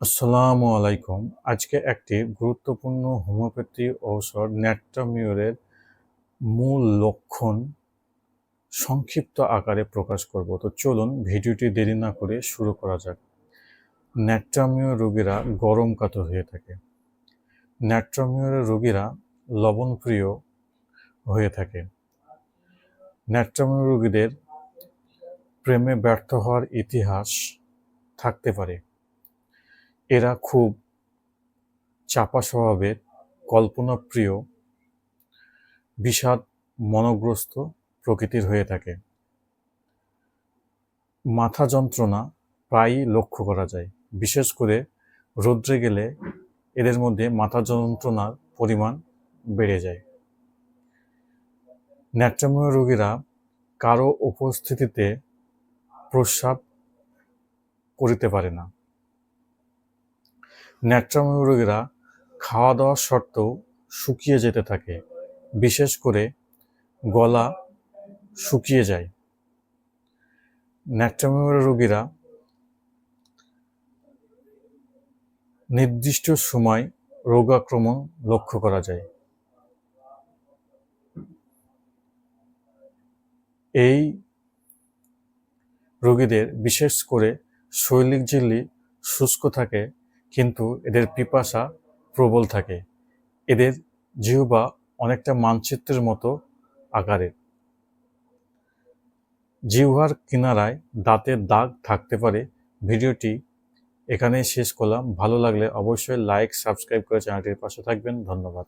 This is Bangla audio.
আসসালামু আলাইকুম। আজকে একটি গুরুত্বপূর্ণ হোমিওপ্যাথি ঔষধ ন্যাট্রামিউরের মূল লক্ষণ সংক্ষিপ্ত আকারে প্রকাশ করব। তো চলুন ভিডিওটি দেরি না করে শুরু করা যাক। ন্যাট্রামিউর রোগীরা গরম কাতর হয়ে থাকে। ন্যাট্রামিউরের রোগীরা লবণপ্রিয় হয়ে থাকে। ন্যাট্রামিউর রোগীদের প্রেমে ব্যর্থ হওয়ার ইতিহাস থাকতে পারে। এরা খুব চাপা স্বভাবের, কল্পনাপ্রিয়, বিষাদ, মনোগ্রস্ত প্রকৃতির হয়ে থাকে। মাথা যন্ত্রণা প্রায়ই লক্ষ্য করা যায়। বিশেষ করে রৌদ্রে গেলে এদের মধ্যে মাথা যন্ত্রণার পরিমাণ বেড়ে যায়। ন্যাট্রাময় রোগীরা কারও উপস্থিতিতে প্রস্রাব করিতে পারে না। ন্যাট্রাময় রোগীরা খাওয়া দাওয়া সত্ত্বেও শুকিয়ে যেতে থাকে। বিশেষ করে গলা শুকিয়ে যায়। ন্যাট্রাময় রোগীরা নির্দিষ্ট সময় রোগাক্রমণ লক্ষ্য করা যায়। এই রোগীদের বিশেষ করে শৈলিক ঝিল্লি শুষ্ক থাকে কিন্তু এদের পিপাসা প্রবল থাকে। এদের জিহবা অনেকটা মানচিত্রের মতো আকারের। জিহ্বার কিনারায় দাঁতের দাগ থাকতে পারে। ভিডিওটি এখানেই শেষ করলাম। ভালো লাগলে অবশ্যই লাইক সাবস্ক্রাইব করে চ্যানেলটির পাশে থাকবেন। ধন্যবাদ।